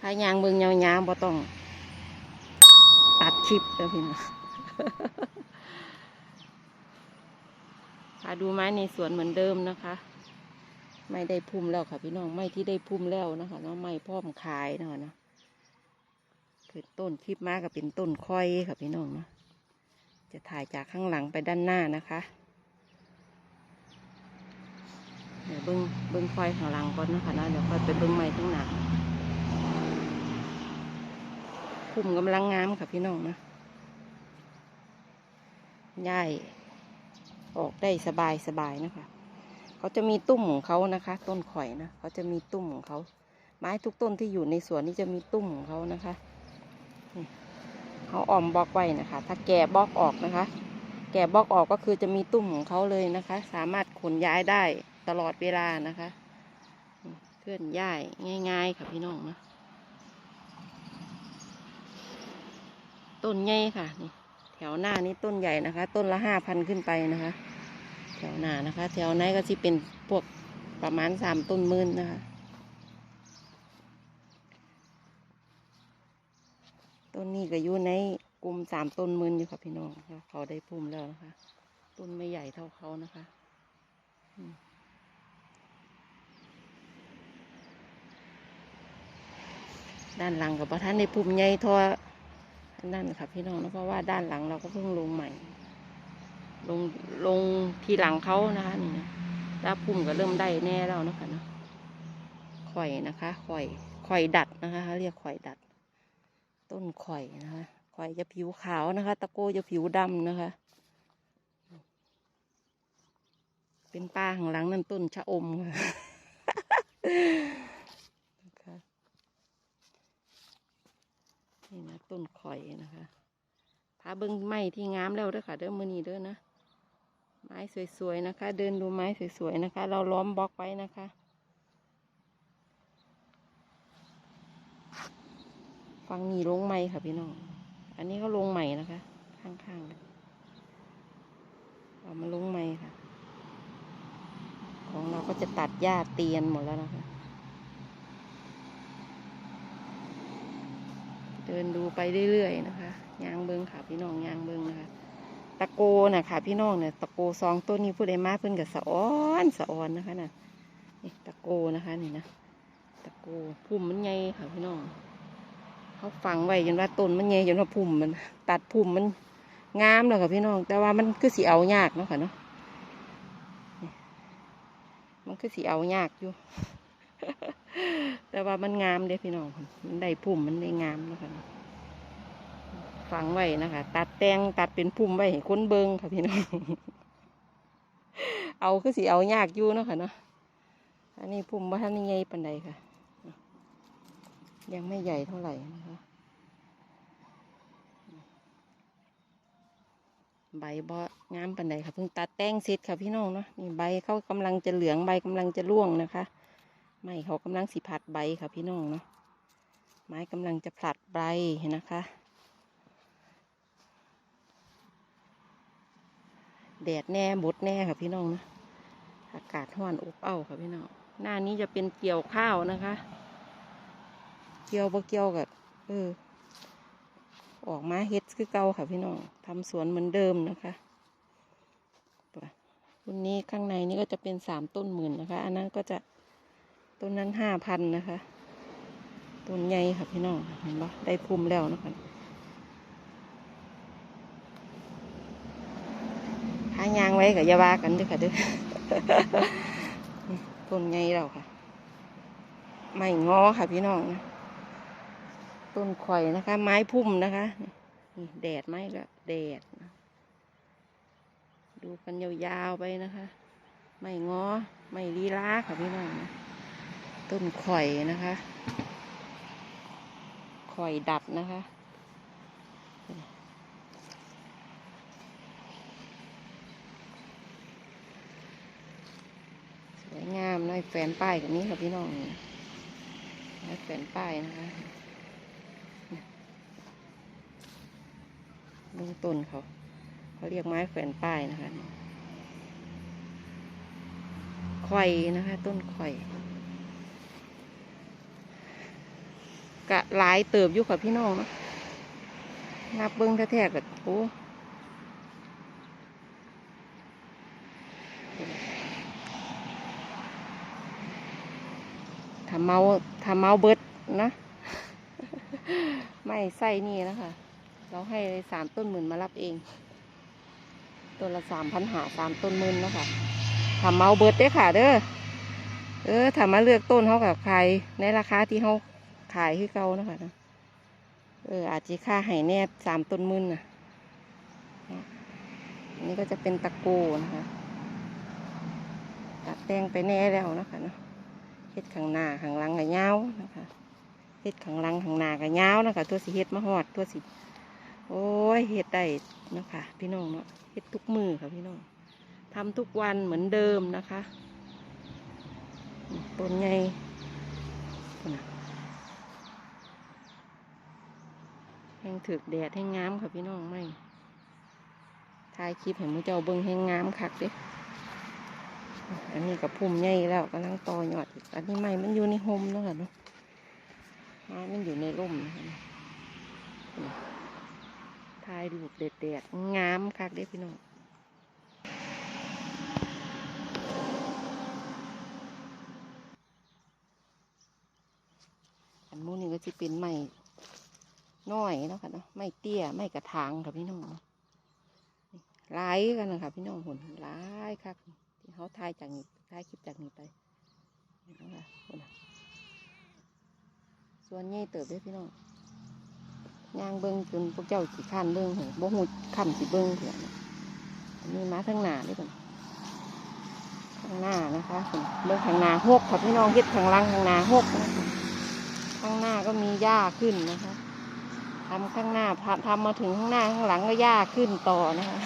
พายางเบิ่งยาวๆบ่ต้อง ตัดคลิปเด้อพี่น้องพาดูไม้ในสวนเหมือนเดิมนะคะ ไม่ได้พุ่มแล้วค่ะพี่น้องไม้ที่ได้พุ่มแล้วนะคะเนาะไม้พร้อมขายเนาะเนาะคือต้นคลิปมาก็เป็นต้นค่อยค่ะพี่น้องเนาะจะถ่ายจากข้างหลังไปด้านหน้านะคะเดี๋ยวเบิ้งเบิ้งค่อยข้างหลังก่อนนะคะเนาะเดี๋ยวค่อยไปเบิ้งไม้ข้างหน้า พุ่มกำลังงามค่ะพี่น้องนะย่ายออกได้สบายสบายนะคะ เขาจะมีตุ้มของเขานะคะ ต้นข่อยนะเขาจะมีตุ้มของเขา ไม้ทุกต้นที่อยู่ในสวนนี่จะมีตุ้มของเขานะคะเขาออมบล็อกไว้นะคะ ถ้าแก่บล็อกออกนะคะ แก่บล็อกออกก็คือจะมีตุ้มของเขาเลยนะคะ สามารถขนย้ายได้ตลอดเวลานะคะ เคลื่อนย้ายง่าย ๆ ค่ะพี่น้องนะ ต้นใหญ่ค่ะนี่แถวหน้านี้ต้นใหญ่นะคะ ต้นละห้าพันขึ้นไปนะคะ แถวหน้านะคะ แถวไหนก็จะเป็นพวกประมาณสามต้นมื่นนะคะ ต้นนี้ก็อยู่ในกลุ่มสามต้นมื่นอยู่ค่ะพี่น้องเขาได้พุ่มแล้วนะคะ ต้นไม่ใหญ่เท่าเขานะคะด้านหลังกับพระท่านในพุ่มใหญ่ทอ นั่นค่ะพี่น้องนะเพราะว่าด้านหลังเราก็เพิ่งลงใหม่ ลงลงทีหลังเขานะคะนี่นะแล้วพุ่มก็เริ่มได้แน่แล้วนะคะเนาะข่อยนะคะข่อยข่อยดัดนะคะเขาเรียกข่อยดัด ต้นข่อยนะคะข่อยจะผิวขาวนะคะ ตะโกจะผิวดำนะคะ เป็นป้าข้างหลังนั่นต้นชะอมค่ะนี่นะ ต้นข่อยนะคะพาเบิ้งไม้ที่งามแล้วเด้อค่ะ เด้อมือนี้เด้อนะ ไม้สวยๆนะคะ เดินดูไม้สวยๆนะคะ เราล้อมบล็อกไว้นะคะฟังนีลงไม้ค่ะพี่น้อง อันนี้ก็ลงใหม่นะคะ ข้างๆเอามาลงไม้ค่ะ ของเราก็จะตัดหญ้าเตียนหมดแล้วนะคะ เดินดูไปเรื่อยๆนะคะยางเบิงค่ะพี่น้องยางเบิงนะคะ ตะโกนะค่ะพี่น้องเนี่ยตะโกสองต้นนี้ผู้ใดมาเพิ่นกับสะอ้อนสะอ้อนนะคะน่ะนี่ตะโกนะคะนี่นะตะโกพุ่มมันใหญ่ค่ะพี่น้องเขาฝังไว้จนว่าต้นมันใหญ่จนว่าพุ่มมัน ตัดพุ่มมันงามแล้วค่ะพี่น้อง แต่ว่ามันคือสีเอายากเนาะค่ะเนาะมันคือสีเอายากอยู่ แต่ว่ามันงามเด้พี่น้องมันได้พุ่มมันได้งามนะคะเนาะฝังไว้นะคะ ตัดแต่งตัดเป็นพุ่มไว้ให้นเบิงค่ะพี่น้อง เอาคือสิเอายากอยู่เนาะค่ะเนาะ อันนี้พุ่มว่าท่านใหญ่ปันใดค่ะ ยังไม่ใหญ่เท่าไหร่นะคะใบบ่งามปันใดค่ะเพิ่งตัดแต่งเสร็จค่ะพี่น้องเนาะนี่ใบเขากำลังจะเหลืองใบกำลังจะร่วงนะคะ ไม่เขากำลังสิผัดใบค่ะพี่น้องเนาะไม้กำลังจะผลัดใบนะคะ แดดแน่บดแน่ค่ะพี่น้องนะอากาศห้อนอบอ้าวค่ะพี่น้องหน้านี้จะเป็นเกี่ยวข้าวนะคะ เกี่ยวบ่เกี่ยวกับเออออกมาเฮ็ดคือเก่าค่ะพี่น้องทำสวนเหมือนเดิมนะคะตันนี้ข้างในนี่ก็จะเป็นสามต้นหมื่นนะคะ อันนั้นก็จะ ต้นนั้นห้าพันนะคะต้นใหญ่ค่ะพี่น้องเห็นปะได้พุ่มแล้วนะคะหายางไว้กับยาบากันด้วยค่ะเด้อต้นไงเราค่ะไม่งอค่ะพี่น้องนะต้นข่อยนะคะ ไม้พุ่มนะคะนี่แดดไหมก็แดดดูกันยาวๆไปนะคะ ไม่งอ ไม่ลีลาค่ะพี่น้องนะ ต้นข่อยนะคะ ข่อยดัดนะคะ สวยงามน้อยแฟนป้ายกับนี้ค่ะพี่น้องน้อยแฟนป้ายนะคะดูต้นเขาเขาเรียกไม้แฟนป้ายนะคะข่อยนะคะ ต้นข่อย กะหลายเติบอยู่ค่ะพี่น้องนับเบิ้งแท้ๆกับโอ้ถ้าเมาถ้าเมาเบิดนะ ไม่ใส่นี่นะคะ เราให้สามต้นหมื่นมารับเอง ต้นละสามพันหาสามต้นหมื่นนะคะถ้าเมาเบิดได้ค่ะ เด้อ เออถ้ามาเลือกต้นเขากับใครในราคาที่เขา ขายคือเก่านะคะนะเอออาจจะค่าให้แน่สามต้นมื่นนะอันนี้ก็จะเป็นตะโกนะคะตัดแต่งไปแน่แล้วนะคะเนาะเฮ็ดข้างหน้าข้างหลังกับยาวนะคะเฮ็ดข้างหลังข้างหน้ากับยาวนะคะ ตัวสีเฮ็ดมาหอดตัวสีโอ้ยเฮ็ดได้เนาะคะพี่น้องเนาะเฮ็ดทุกมือค่ะพี่น้องทำทุกวันเหมือนเดิมนะคะต้นใหญ่พุ่นน่ะ แห้งถึกแดดแห้งงามค่ะพี่น้องไม่ถ่ายคลิปเห็นมูเจ้าเบิ้งแห้งงามคักเด้อันนี้กับพุ่มใหญ่แล้วกำลังต่อยอดอันนี้ไม่มันอยู่ในโฮมแล้วค่ะเนาะไม้มันอยู่ในร่มนะถ่ายรูปแดดๆงามคักเด้พี่น้องอันมูนี่ก็จะเป็นไม้ น้อยเนาะค่ะเนาะไม้เตี้ยไม้กระถางค่ะพี่น้องหลายกันนะคะพี่น้องหุ่นหลายครับที่เขาถ่ายจากนี้ถ่ายคลิปจากนี้ไปนะคะพุ่นส่วนใหญ่เติบเด้วยพี่น้องย่างเบิ้งจนพวกเจ้าขี่ข้นเบิ้งเหรอบ่หูคำสิเบิ้งเถอะอันนี้มาทั้งหน้าด้วยกันข้างหน้านะคะเบิ้งข้างหน้าหกค่ะพี่น้องเฮ็ดข้างล่างข้างหน้าหกข้างหน้าก็มีหญ้าขึ้นนะคะ ทำข้างหน้าทำมาถึงข้างหน้าข้างหลังก็หญ้าขึ้นต่อนะคะ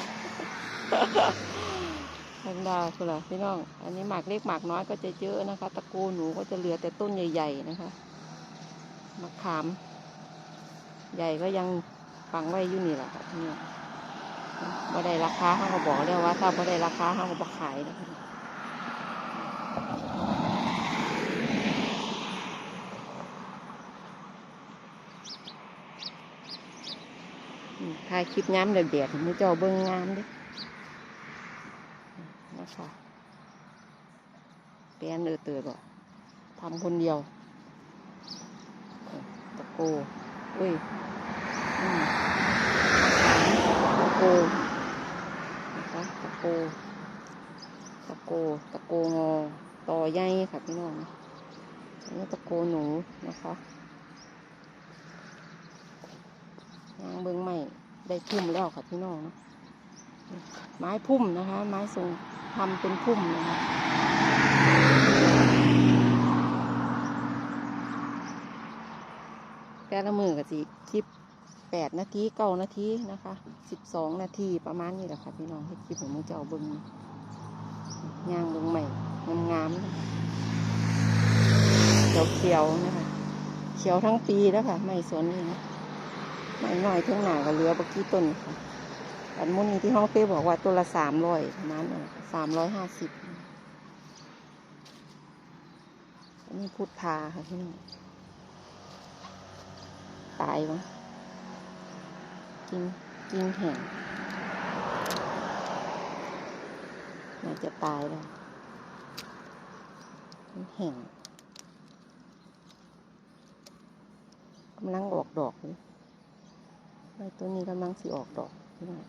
ธรรมดาคือหรอพี่น้อง อันนี้หมากเล็กหมากน้อยก็จะเยอะนะคะ ตะโกหนูก็จะเหลือแต่ต้นใหญ่ๆนะคะมะขาม ใหญ่ก็ยังฝังไว้อยู่นี่แหละค่ะเนี่ยบ่ได้ราคาเขาก็บอกแล้วว่า ถ้าบ่ได้ราคาเขาก็บ่ขายนะคะ ถ่ายคลิปย้ำเดือดๆมือเจ้าเบิ้งงามเด้นะคะแปลนเออเตือบ่ทำคนเดียว ตะโกอุ้ยตะโกนะคะตะโกตะโกตะโกงอต่อใหญ่ค่ะพี่น้องนนี้ตะโกหนูนะคะ ยาง เบิ้งใหม่ได้พุ่มแล้วค่ะพี่น้องเนาะไม้พุ่มนะคะ ไม้ทรงทำเป็นพุ่มนะคะแต่ละมือก็สิคลิปแปดนาทีเก้านาทีนะคะสิบสองนาทีประมาณนี้แหละค่ะพี่น้องให้คลิปของมือเจ้าเบิ้งยางเบิ้งใหม่งามๆนะะเขียวๆนะคะเขียวทั้งปีแล้วค่ะ ไม่สนนี่นะ ไม่น้อยเท่าหนาก็เหลือบักกี้ต้นค่ะอันมุนี้ที่ห้องเป้บอกว่าตัวละสามร้อยประมาณนั้นสามร้อยห้าสิบอันนี้พุทธาค่ะพี่น้องตายมั้งกินกินแห้งน่าจะตายแล้วแห้งกำลังออกดอกเลย ใบตัวนี้กำลังสีออกดอกพี่น้อง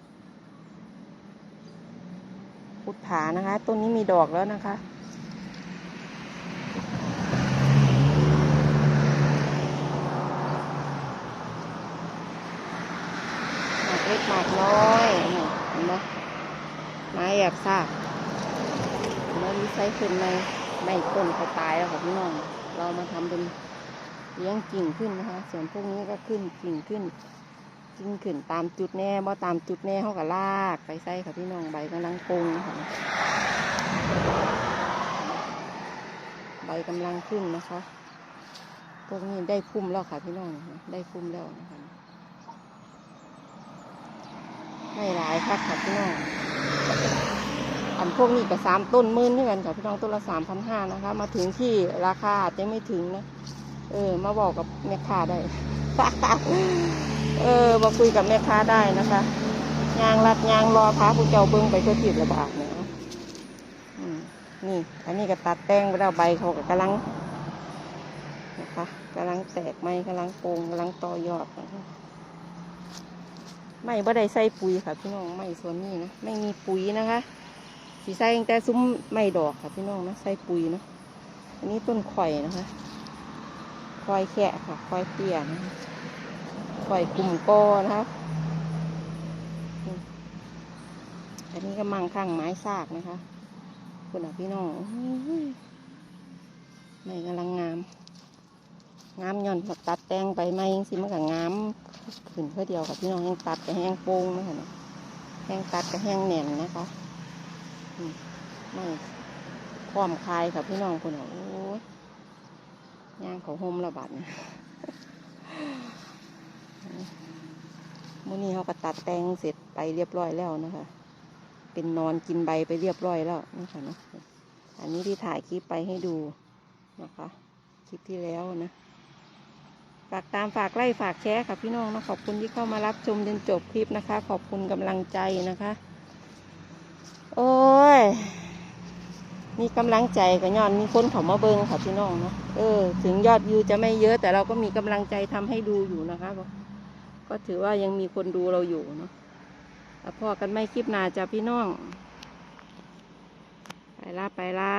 พุทธานะคะต้นนี้มีดอกแล้วนะคะหมากเล็กหมากน้อยเห็นไหมไม้แอบซากมันมีไซส์ขึ้นในไม่ต้นเขาตายแล้วค่ะพี่น้อง เรามาทำเป็นเลี้ยงกิ่งขึ้นนะคะ ส่วนพวกนี้ก็ขึ้นกิ่งขึ้น จริงขึ้นตามจุดแน่บ่ตามจุดแน่เขาก็ลากไปใส่ค่ะพี่น้องใบกำลังปงค่ะใบกำลังขึ้นนะคะพวกนี้ได้พุ่มแล้วค่ะพี่น้องได้พุ่มแล้วนะคะไม่หลายคักค่ะพี่น้องอันพวกนี้ก็สามต้นมื่นด้วยกันค่ะพี่น้องต้นละสามพันห้านะคะ มาถึงที่ราคาอาจจะไม่ถึงนะ เออ มาบอกกับแม่ค้าได้ เออมาคุยกับแม่ค้าได้นะคะยางรัดยางรอพาผู้เจ้าเบิ้งไปก็ติดระบาดเนี่ยนี่ อันนี้ก็ตัดแต่งไปแล้วใบเขาก็กำลังนะคะกำลังแตกไม้กำลังโปงกำลังต่อยอดนะคะไม่บ่ได้ใส่ปุ๋ยค่ะ พี่น้องไม่ส่วนนี้นะไม่มีปุ๋ยนะคะสีใส่แต่ซุ้มไม่ดอกค่ะพี่น้องนะใส่ปุ๋ยเนาะอันนี้ต้นข่อยนะคะควายแค่ค่ะควายเตี้ยนะคะ ควายกลุ่มกอนะคะอืมอันนี้ก็มังข้างไม้ซากนะคะ คุณอะพี่น้องไม่กำลังงาม งามย่อนแบบตัดแต่งไปไม่ยังสิมันก็งามขึ้นเพื่อเดียวกับพี่น้องแห้งตัดกับแห้งโป่งนะคะเนี่ยแห้งตัดกับแห้งแหน่นนะคะไม่พร้อมคลายค่ะพี่น้องคุณอะโอ้ยย่างเขาห่มระบาดเนี่ย มื่อนี้เขาก็ตัดแต่งเสร็จไปเรียบร้อยแล้วนะคะ เป็นนอนกินใบไปเรียบร้อยแล้วนะคะเนาะอันนี้ที่ถ่ายคลิปไปให้ดูนะคะ คลิปที่แล้วนะ ฝากตามฝากไล่ฝากแชร์ค่ะพี่น้องนะขอบคุณที่เข้ามารับชมจนจบคลิปนะคะ ขอบคุณกำลังใจนะคะ โอ้ยมีกำลังใจกับยอนมีคนเขามาเบิงค่ะพี่น้องเนาะเออ ถึงยอดวิวจะไม่เยอะแต่เราก็มีกำลังใจทำให้ดูอยู่นะคะ ก็ถือว่ายังมีคนดูเราอยู่เนาะพ่อกันไม่คลิปนาจ้ะพี่น้อง ไปละไปละ